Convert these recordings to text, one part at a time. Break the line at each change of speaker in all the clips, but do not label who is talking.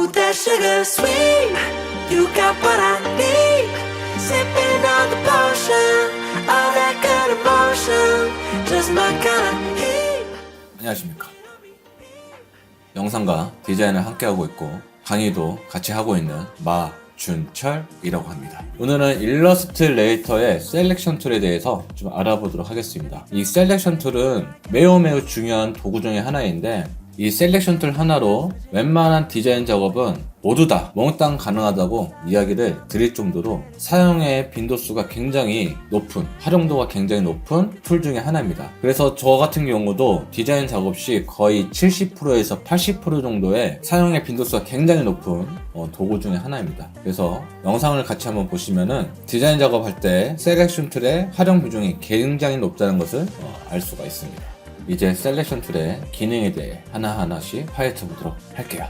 Ooh, that sugar sweet. You got what I need. Sipping on the potion. All that good emotion. Just my kind of heat.
안녕하십니까. 영상과 디자인을 함께하고 있고 강의도 같이 하고 있는 마 준철이라고 합니다. 오늘은 일러스트레이터의 셀렉션 툴에 대해서 좀 알아보도록 하겠습니다. 이 셀렉션 툴은 매우 매우 중요한 도구 중에 하나인데 이 셀렉션 툴 하나로 웬만한 디자인 작업은 모두 다 몽땅 가능하다고 이야기를 드릴 정도로 사용의 빈도수가 굉장히 높은, 활용도가 굉장히 높은 툴 중에 하나입니다. 그래서 저 같은 경우도 디자인 작업 시 거의 70%에서 80% 정도의 사용의 빈도수가 굉장히 높은 어, 도구 중에 하나입니다. 그래서 영상을 같이 한번 보시면은 디자인 작업할 때 셀렉션 툴의 활용 비중이 굉장히 높다는 것을 어, 알 수가 있습니다. 이제 셀렉션 툴의 기능에 대해 하나하나씩 파헤쳐 보도록 할게요.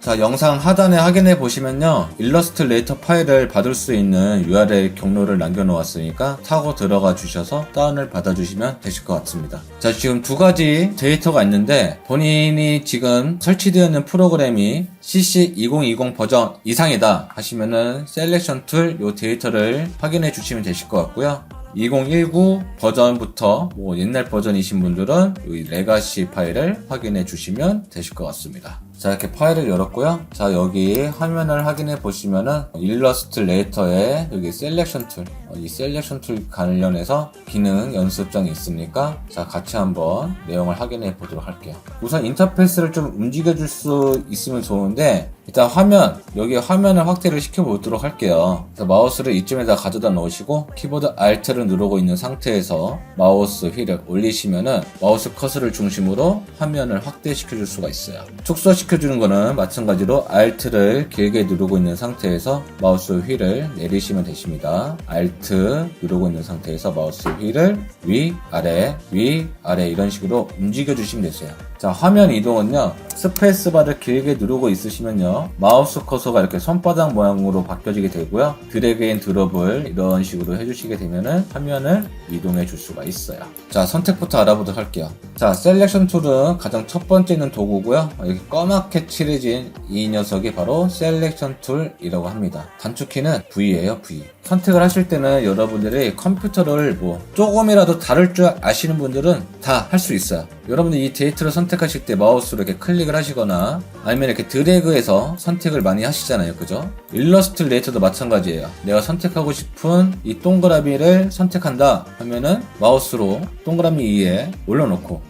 자, 영상 하단에 확인해 보시면요. 일러스트레이터 파일을 받을 수 있는 URL 경로를 남겨 놓았으니까 타고 들어가 주셔서 다운을 받아 주시면 되실 것 같습니다. 자, 지금 두 가지 데이터가 있는데 본인이 지금 설치되어 있는 프로그램이 CC2020 버전 이상이다 하시면은 셀렉션 툴 요 데이터를 확인해 주시면 되실 것 같고요. 2019 버전부터 뭐 옛날 버전이신 분들은 이 레가시 파일을 확인해 주시면 되실 것 같습니다. 자 이렇게 파일을 열었고요. 자 여기 화면을 확인해 보시면은 일러스트 레이터에 여기 셀렉션 툴, 어, 이 셀렉션 툴 관련해서 기능 연습장이 있으니까 자 같이 한번 내용을 확인해 보도록 할게요. 우선 인터페이스를 좀 움직여 줄 수 있으면 좋은데 일단 화면 여기 화면을 확대를 시켜 보도록 할게요. 마우스를 이쯤에다 가져다 놓으시고 키보드 Alt를 누르고 있는 상태에서 마우스 휠을 올리시면은 마우스 커서를 중심으로 화면을 확대시켜 줄 수가 있어요. 축소시켜 주는 거는 마찬가지로 Alt를 길게 누르고 있는 상태에서 마우스 휠을 내리시면 되십니다. Alt 누르고 있는 상태에서 마우스 휠을 위, 아래, 위, 아래 이런 식으로 움직여 주시면 되세요. 자, 화면 이동은요, 스페이스바를 길게 누르고 있으시면요, 마우스 커서가 이렇게 손바닥 모양으로 바뀌어지게 되고요, 드래그 앤 드롭을 이런 식으로 해주시게 되면은 화면을 이동해 줄 수가 있어요. 자, 선택부터 알아보도록 할게요. 자, 셀렉션 툴은 가장 첫 번째 있는 도구고요, 이렇게 까맣게 칠해진 이 녀석이 바로 셀렉션 툴이라고 합니다. 단축키는 V예요, V. 선택을 하실 때는 여러분들이 컴퓨터를 뭐 조금이라도 다룰 줄 아시는 분들은 다 할 수 있어요. 여러분들 이 데이터를 선택하실 때 마우스로 이렇게 클릭을 하시거나 아니면 이렇게 드래그해서 선택을 많이 하시잖아요. 그죠? 일러스트레이터도 마찬가지예요. 내가 선택하고 싶은 이 동그라미를 선택한다 하면은 마우스로 동그라미 위에 올려놓고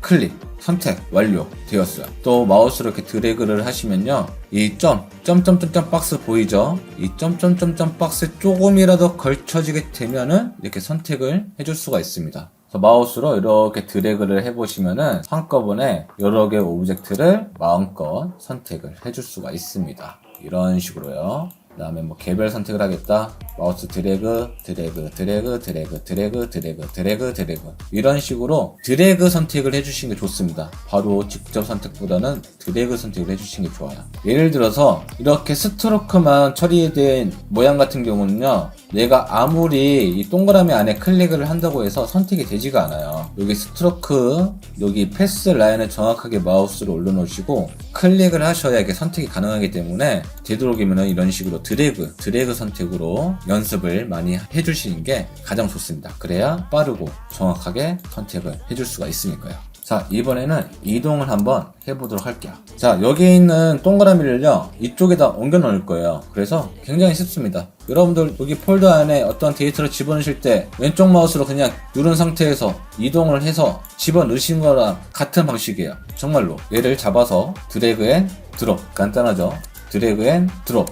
클릭 선택 완료 되었어요. 또 마우스로 이렇게 드래그를 하시면요. 이 점, 점점점점 박스 보이죠? 이 점점점점 박스에 조금이라도 걸쳐지게 되면은 이렇게 선택을 해줄 수가 있습니다. 마우스로 이렇게 드래그를 해보시면은 한꺼번에 여러 개의 오브젝트를 마음껏 선택을 해줄 수가 있습니다. 이런 식으로요. 그 다음에 뭐 개별 선택을 하겠다. 마우스 드래그, 드래그, 드래그, 드래그, 드래그, 드래그, 드래그, 드래그. 이런 식으로 드래그 선택을 해주시는 게 좋습니다. 바로 직접 선택보다는 드래그 선택을 해주시는 게 좋아요. 예를 들어서 이렇게 스트로크만 처리된 모양 같은 경우는요. 내가 아무리 이 동그라미 안에 클릭을 한다고 해서 선택이 되지가 않아요. 여기 스트로크, 여기 패스 라인을 정확하게 마우스로 올려놓으시고 클릭을 하셔야 이게 선택이 가능하기 때문에 되도록이면 이런 식으로 드래그, 드래그 선택으로 연습을 많이 해주시는 게 가장 좋습니다. 그래야 빠르고 정확하게 선택을 해줄 수가 있으니까요. 자, 이번에는 이동을 한번 해보도록 할게요. 자, 여기 있는 동그라미를요, 이쪽에다 옮겨 놓을 거예요. 그래서 굉장히 쉽습니다. 여러분들 여기 폴더 안에 어떤 데이터를 집어넣으실 때 왼쪽 마우스로 그냥 누른 상태에서 이동을 해서 집어넣으신 거랑 같은 방식이에요. 정말로. 얘를 잡아서 드래그 앤 드롭. 간단하죠? 드래그 앤 드롭.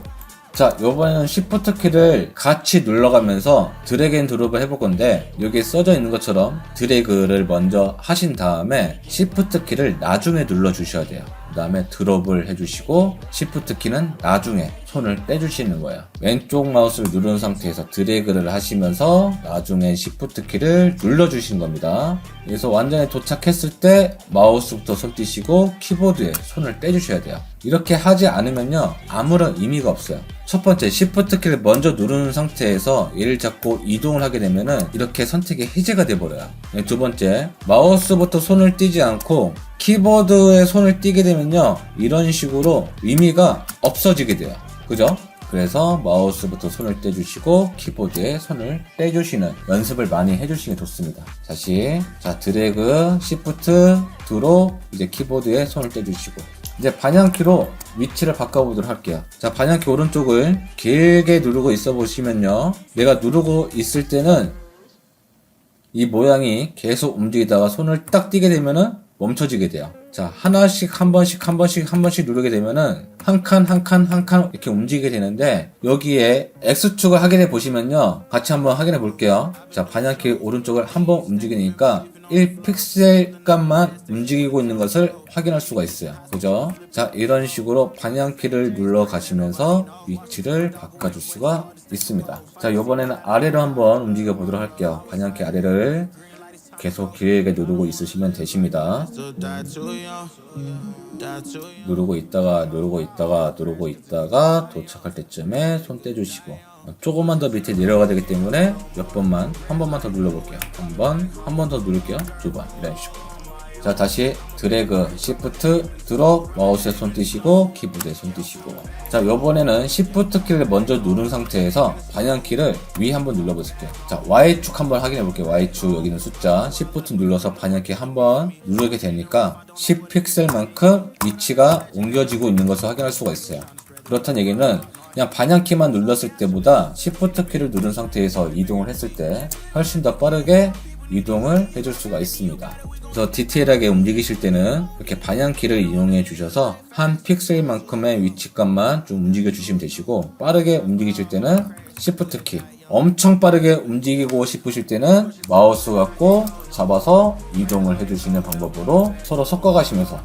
자, 요번에는 Shift 키를 같이 눌러가면서 드래그 앤 드롭을 해볼 건데, 여기 써져 있는 것처럼 드래그를 먼저 하신 다음에 Shift 키를 나중에 눌러주셔야 돼요. 그 다음에 드롭을 해주시고, Shift 키는 나중에 손을 떼주시는 거예요. 왼쪽 마우스를 누른 상태에서 드래그를 하시면서 나중에 Shift 키를 눌러주시는 겁니다. 그래서 완전히 도착했을 때 마우스부터 손 떼시고 키보드에 손을 떼주셔야 돼요. 이렇게 하지 않으면요 아무런 의미가 없어요. 첫 번째 Shift 키를 먼저 누르는 상태에서 얘를 잡고 이동을 하게 되면은 이렇게 선택이 해제가 돼 버려요. 두 번째 마우스부터 손을 떼지 않고 키보드에 손을 띄게 되면요. 이런 식으로 의미가 없어지게 돼요. 그죠? 그래서 마우스부터 손을 떼주시고 키보드에 손을 떼주시는 연습을 많이 해주시는 게 좋습니다. 다시 자 드래그, 시프트, 드로 이제 키보드에 손을 떼주시고 이제 반향키로 위치를 바꿔보도록 할게요. 자 반향키 오른쪽을 길게 누르고 있어 보시면요. 내가 누르고 있을 때는 이 모양이 계속 움직이다가 손을 딱 띄게 되면은 멈춰지게 돼요. 자, 하나씩 한 번씩 한 번씩 한 번씩 누르게 되면은 한 칸 한 칸 한 칸 이렇게 움직이게 되는데 여기에 X축을 확인해 보시면요. 같이 한번 확인해 볼게요. 자, 반향키 오른쪽을 한번 움직이니까 1픽셀 값만 움직이고 있는 것을 확인할 수가 있어요. 그죠? 자, 이런 식으로 반향키를 눌러 가시면서 위치를 바꿔줄 수가 있습니다. 자, 요번에는 아래로 한번 움직여 보도록 할게요. 반향키 아래를 계속 길게 누르고 있으시면 되십니다. 누르고 있다가 누르고 있다가 누르고 있다가 도착할 때쯤에 손 떼주시고 조금만 더 밑에 내려가야 되기 때문에 몇 번만 한 번만 더 눌러볼게요. 한 번, 한 번 더 누를게요. 두 번 이런 식으로. 자 다시 드래그, 시프트, 드롭 마우스에 손 띄시고 키보드에 손 띄시고 자 요번에는 시프트 키를 먼저 누른 상태에서 반향키를 위 한번 눌러보실게요 자 Y축 한번 확인해 볼게요 Y축 여기는 숫자 시프트 눌러서 반향키 한번 누르게 되니까 10픽셀만큼 위치가 옮겨지고 있는 것을 확인할 수가 있어요 그렇다는 얘기는 그냥 반향키만 눌렀을 때보다 시프트 키를 누른 상태에서 이동을 했을 때 훨씬 더 빠르게 이동을 해줄 수가 있습니다. 그래서 디테일하게 움직이실 때는 이렇게 반향키를 이용해 주셔서 한 픽셀만큼의 위치감만 좀 움직여 주시면 되시고 빠르게 움직이실 때는 시프트 키 엄청 빠르게 움직이고 싶으실 때는 마우스 갖고 잡아서 이동을 해주시는 방법으로 서로 섞어 가시면서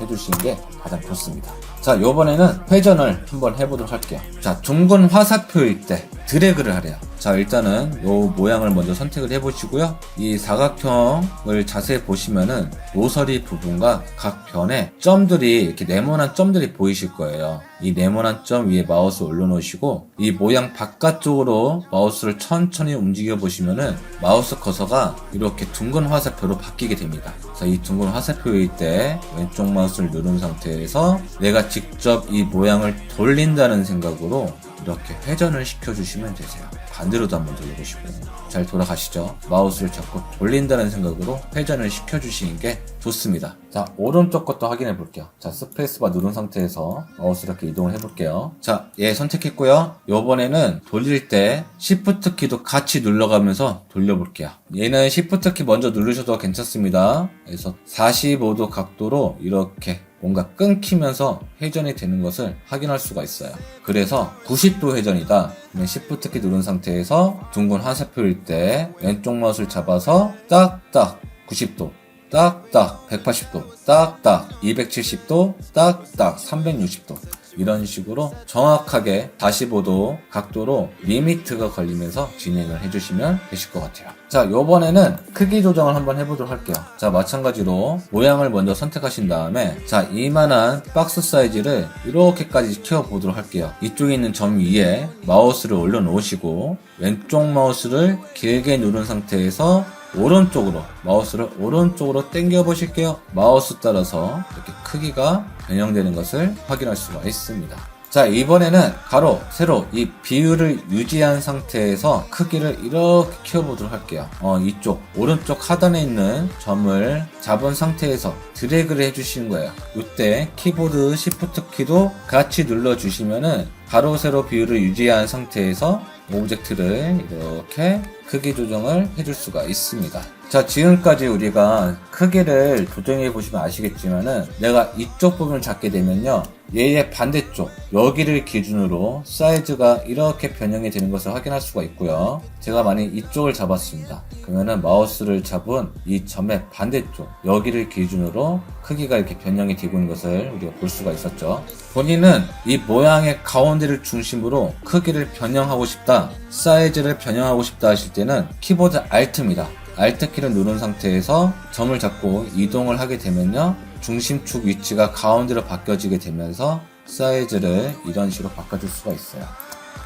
해주시는 게 가장 좋습니다. 자, 요번에는 회전을 한번 해보도록 할게요. 자, 둥근 화살표일 때 드래그를 하래요. 자, 일단은 요 모양을 먼저 선택을 해보시고요. 이 사각형을 자세히 보시면은 모서리 부분과 각 변에 점들이 이렇게 네모난 점들이 보이실 거예요. 이 네모난 점 위에 마우스 올려놓으시고 이 모양 바깥쪽으로 마우스를 천천히 움직여 보시면은 마우스 커서가 이렇게 둥근 화살표로 바뀌게 됩니다. 자, 이 둥근 화살표일 때 왼쪽 마우스를 누른 상태에서 내가 직접 이 모양을 돌린다는 생각으로 이렇게 회전을 시켜주시면 되세요. 반대로도 한번 돌려보시고 잘 돌아가시죠. 마우스를 자꾸 돌린다는 생각으로 회전을 시켜주시는 게 좋습니다. 자 오른쪽 것도 확인해 볼게요. 자 스페이스바 누른 상태에서 마우스 이렇게 이동을 해 볼게요. 자얘 선택했고요. 요번에는 돌릴 때 Shift 키도 같이 눌러가면서 돌려볼게요. 얘는 Shift 키 먼저 누르셔도 괜찮습니다. 그래서 45도 각도로 이렇게 뭔가 끊기면서 회전이 되는 것을 확인할 수가 있어요. 그래서 90도 회전이다. 그러면 Shift 키 누른 상태에서 둥근 화살표일 때 왼쪽 마우스를 잡아서 딱딱 90도 딱딱 180도 딱딱 270도 딱딱 360도 이런 식으로 정확하게 45도 각도로 리미트가 걸리면서 진행을 해주시면 되실 것 같아요. 자, 요번에는 크기 조정을 한번 해보도록 할게요. 자, 마찬가지로 모양을 먼저 선택하신 다음에 자, 이만한 박스 사이즈를 이렇게까지 키워보도록 할게요. 이쪽에 있는 점 위에 마우스를 올려놓으시고 왼쪽 마우스를 길게 누른 상태에서 오른쪽으로 마우스를 오른쪽으로 당겨 보실게요. 마우스 따라서 이렇게 크기가 변형되는 것을 확인할 수가 있습니다. 자 이번에는 가로, 세로 이 비율을 유지한 상태에서 크기를 이렇게 키워보도록 할게요. 어, 이쪽 오른쪽 하단에 있는 점을 잡은 상태에서 드래그를 해주시는 거예요. 이때 키보드 시프트 키도 같이 눌러주시면은 가로, 세로 비율을 유지한 상태에서 오브젝트를 이렇게 크기 조정을 해줄 수가 있습니다. 자, 지금까지 우리가 크기를 조정해 보시면 아시겠지만은 내가 이쪽 부분을 잡게 되면요. 얘의 반대쪽, 여기를 기준으로 사이즈가 이렇게 변형이 되는 것을 확인할 수가 있고요. 제가 만약 이쪽을 잡았습니다. 그러면은 마우스를 잡은 이 점의 반대쪽, 여기를 기준으로 크기가 이렇게 변형이 되고 있는 것을 우리가 볼 수가 있었죠. 본인은 이 모양의 가운데를 중심으로 크기를 변형하고 싶다, 사이즈를 변형하고 싶다 하실 때는 키보드 Alt입니다. Alt 키를 누른 상태에서 점을 잡고 이동을 하게 되면요. 중심축 위치가 가운데로 바뀌어지게 되면서 사이즈를 이런 식으로 바꿔줄 수가 있어요.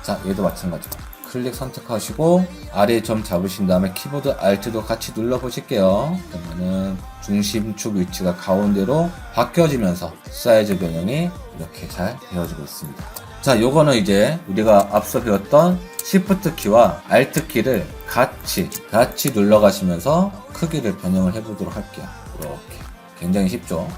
자, 얘도 마찬가지로 클릭 선택하시고 아래 점 잡으신 다음에 키보드 Alt도 같이 눌러 보실게요. 그러면은 중심축 위치가 가운데로 바뀌어지면서 사이즈 변형이 이렇게 잘 되어지고 있습니다. 자, 요거는 이제 우리가 앞서 배웠던 Shift 키와 Alt 키를 같이 같이 눌러 가시면서 크기를 변형을 해 보도록 할게요. 이렇게 굉장히 쉽죠.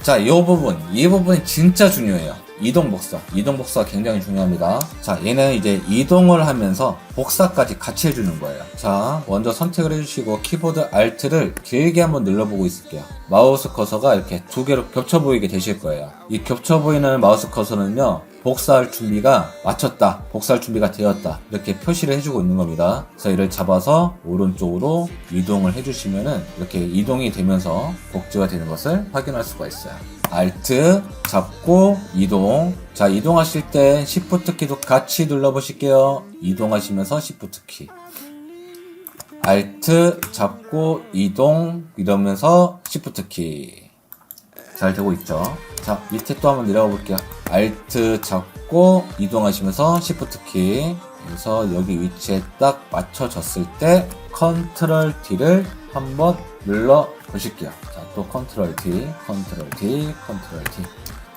자, 이 부분, 이 부분이 진짜 중요해요. 이동 복사. 이동 복사가 굉장히 중요합니다. 자, 얘는 이제 이동을 하면서 복사까지 같이 해주는 거예요. 자, 먼저 선택을 해주시고 키보드 Alt를 길게 한번 눌러보고 있을게요. 마우스 커서가 이렇게 두 개로 겹쳐 보이게 되실 거예요. 이 겹쳐 보이는 마우스 커서는요, 복사할 준비가 마쳤다, 복사할 준비가 되었다 이렇게 표시를 해주고 있는 겁니다. 그래서 이를 잡아서 오른쪽으로 이동을 해주시면은 이렇게 이동이 되면서 복제가 되는 것을 확인할 수가 있어요. Alt 잡고 이동. 자 이동하실 때 Shift 키도 같이 눌러보실게요. 이동하시면서 Shift 키. Alt 잡고 이동 이러면서 Shift 키. 잘 되고 있죠. 자, 밑에 또 한번 내려가 볼게요. Alt 잡고 이동하시면서 Shift 키. 그래서 여기 위치에 딱 맞춰졌을 때 Ctrl D를 한번 눌러 보실게요. 자, 또 Ctrl D, Ctrl D, Ctrl D.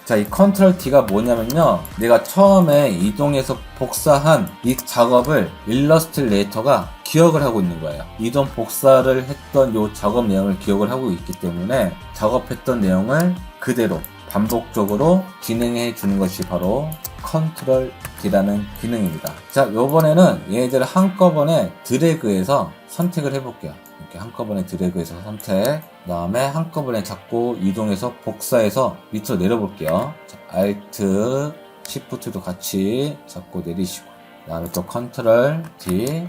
자, 이 Ctrl D가 뭐냐면요. 내가 처음에 이동해서 복사한 이 작업을 일러스트레이터가 기억을 하고 있는 거예요. 이동 복사를 했던 요 작업 내용을 기억을 하고 있기 때문에 작업했던 내용을 그대로 반복적으로 진행해 주는 것이 바로 컨트롤 D라는 기능입니다. 자, 요번에는 얘네들을 한꺼번에 드래그해서 선택을 해볼게요. 이렇게 한꺼번에 드래그해서 선택. 그 다음에 한꺼번에 잡고 이동해서 복사해서 밑으로 내려볼게요. 자, Alt, Shift도 같이 잡고 내리시고. 그 다음에 또 컨트롤 D,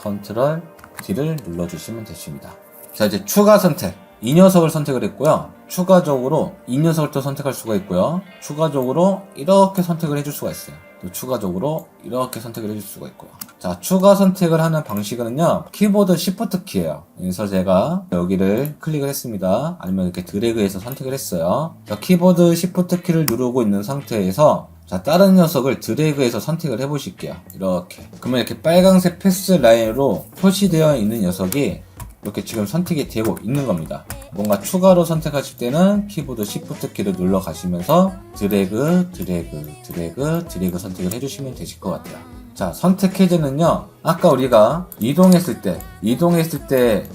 컨트롤 D를 눌러주시면 되십니다. 자, 이제 추가 선택. 이 녀석을 선택을 했고요. 추가적으로 이 녀석을 또 선택할 수가 있고요. 추가적으로 이렇게 선택을 해줄 수가 있어요. 또 추가적으로 이렇게 선택을 해줄 수가 있고요. 자, 추가 선택을 하는 방식은요, 키보드 Shift 키예요. 그래서 제가 여기를 클릭을 했습니다. 아니면 이렇게 드래그해서 선택을 했어요. 자, 키보드 Shift 키를 누르고 있는 상태에서 자, 다른 녀석을 드래그해서 선택을 해보실게요. 이렇게. 그러면 이렇게 빨강색 패스 라인으로 표시되어 있는 녀석이 이렇게 지금 선택이 되고 있는 겁니다. 뭔가 추가로 선택하실 때는 키보드 Shift 키를 눌러 가시면서 드래그, 드래그, 드래그, 드래그 선택을 해주시면 되실 것 같아요. 자, 선택 해제는요, 아까 우리가 이동했을 때, 이동했을 때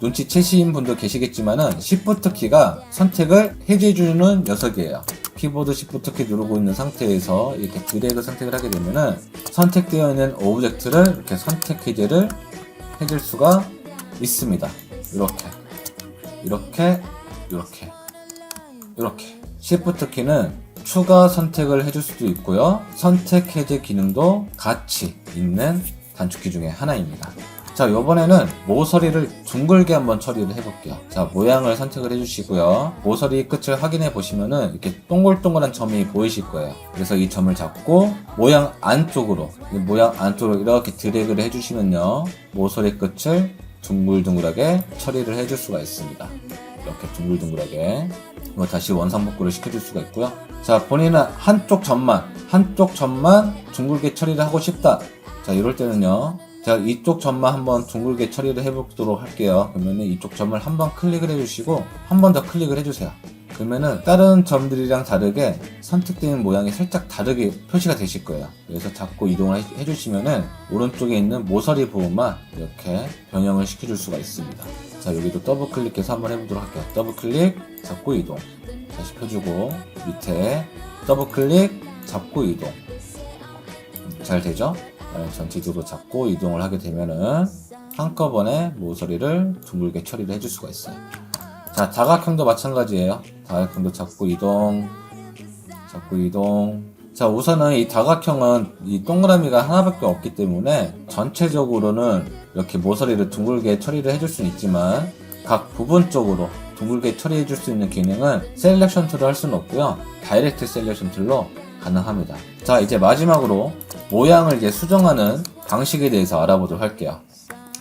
눈치채신 분도 계시겠지만은 Shift 키가 선택을 해제해주는 녀석이에요. 키보드 Shift 키 누르고 있는 상태에서 이렇게 드래그 선택을 하게 되면은 선택되어 있는 오브젝트를 이렇게 선택 해제를 해줄 수가 있습니다. 이렇게, 이렇게, 이렇게, 이렇게. Shift 키는 추가 선택을 해줄 수도 있고요. 선택 해제 기능도 같이 있는 단축키 중에 하나입니다. 자, 요번에는 모서리를 둥글게 한번 처리를 해볼게요. 자, 모양을 선택을 해주시고요. 모서리 끝을 확인해 보시면은 이렇게 동글동글한 점이 보이실 거예요. 그래서 이 점을 잡고 모양 안쪽으로, 이 모양 안쪽으로 이렇게 드래그를 해주시면요. 모서리 끝을 둥글둥글하게 처리를 해줄 수가 있습니다. 이렇게 둥글둥글하게 다시 원상복구를 시켜줄 수가 있고요. 자 본인은 한쪽 점만 한쪽 점만 둥글게 처리를 하고 싶다. 자 이럴 때는요. 제가 이쪽 점만 한번 둥글게 처리를 해보도록 할게요. 그러면은 이쪽 점을 한번 클릭을 해주시고 한 번 더 클릭을 해주세요. 그러면은 다른 점들이랑 다르게 선택되는 모양이 살짝 다르게 표시가 되실 거예요. 그래서 잡고 이동을 해- 해주시면은 오른쪽에 있는 모서리 부분만 이렇게 변형을 시켜줄 수가 있습니다. 자 여기도 더블 클릭해서 한번 해보도록 할게요. 더블 클릭 잡고 이동 다시 펴주고 밑에 더블 클릭 잡고 이동 음, 잘 되죠? 네, 전체적으로 잡고 이동을 하게 되면은 한꺼번에 모서리를 둥글게 처리를 해줄 수가 있어요. 자, 다각형도 마찬가지예요. 다각형도 잡고 이동, 잡고 이동. 자, 우선은 이 다각형은 이 동그라미가 하나밖에 없기 때문에 전체적으로는 이렇게 모서리를 둥글게 처리를 해줄 수는 있지만 각 부분적으로 둥글게 처리해 줄 수 있는 기능은 셀렉션 툴을 할 수는 없고요. 다이렉트 셀렉션 툴로 가능합니다. 자, 이제 마지막으로 모양을 이제 수정하는 방식에 대해서 알아보도록 할게요.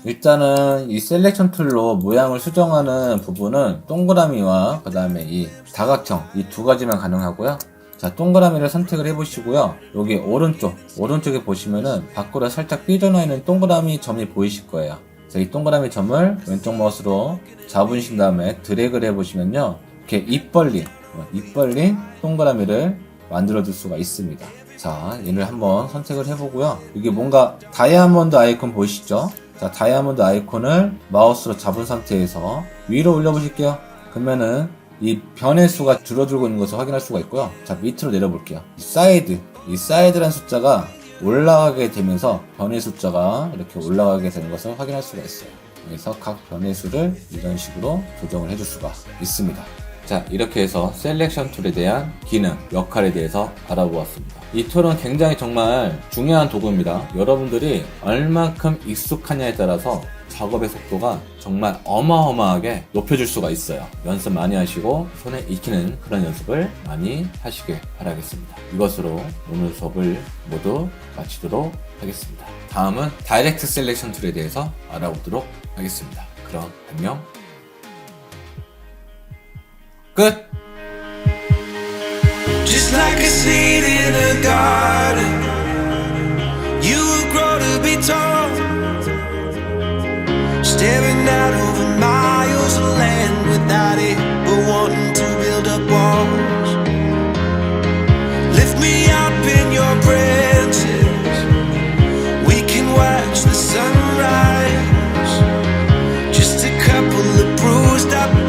일단은 이 셀렉션 툴로 모양을 수정하는 부분은 동그라미와 그 다음에 이 다각형 이 두 가지만 가능하고요. 자, 동그라미를 선택을 해보시고요. 여기 오른쪽, 오른쪽에 보시면은 밖으로 살짝 삐져나 있는 동그라미 점이 보이실 거예요. 자, 이 동그라미 점을 왼쪽 마우스로 잡으신 다음에 드래그를 해보시면요. 이렇게 입 벌린, 어, 입 벌린 동그라미를 만들어 줄 수가 있습니다. 자, 얘를 한번 선택을 해보고요. 이게 뭔가 다이아몬드 아이콘 보이시죠? 자, 다이아몬드 아이콘을 마우스로 잡은 상태에서 위로 올려보실게요. 그러면은 이 변의 수가 줄어들고 있는 것을 확인할 수가 있고요. 자, 밑으로 내려볼게요. 이 사이드, 이 사이드란 숫자가 올라가게 되면서 변의 숫자가 이렇게 올라가게 되는 것을 확인할 수가 있어요. 그래서 각 변의 수를 이런 식으로 조정을 해줄 수가 있습니다. 자, 이렇게 해서 셀렉션 툴에 대한 기능, 역할에 대해서 알아보았습니다. 이 툴은 굉장히 정말 중요한 도구입니다. 여러분들이 얼만큼 익숙하냐에 따라서 작업의 속도가 정말 어마어마하게 높여줄 수가 있어요. 연습 많이 하시고 손에 익히는 그런 연습을 많이 하시길 바라겠습니다. 이것으로 오늘 수업을 모두 마치도록 하겠습니다. 다음은 다이렉트 셀렉션 툴에 대해서 알아보도록 하겠습니다. 그럼 안녕. Good.
Just like a seed in a garden, you will grow to be tall. Staring out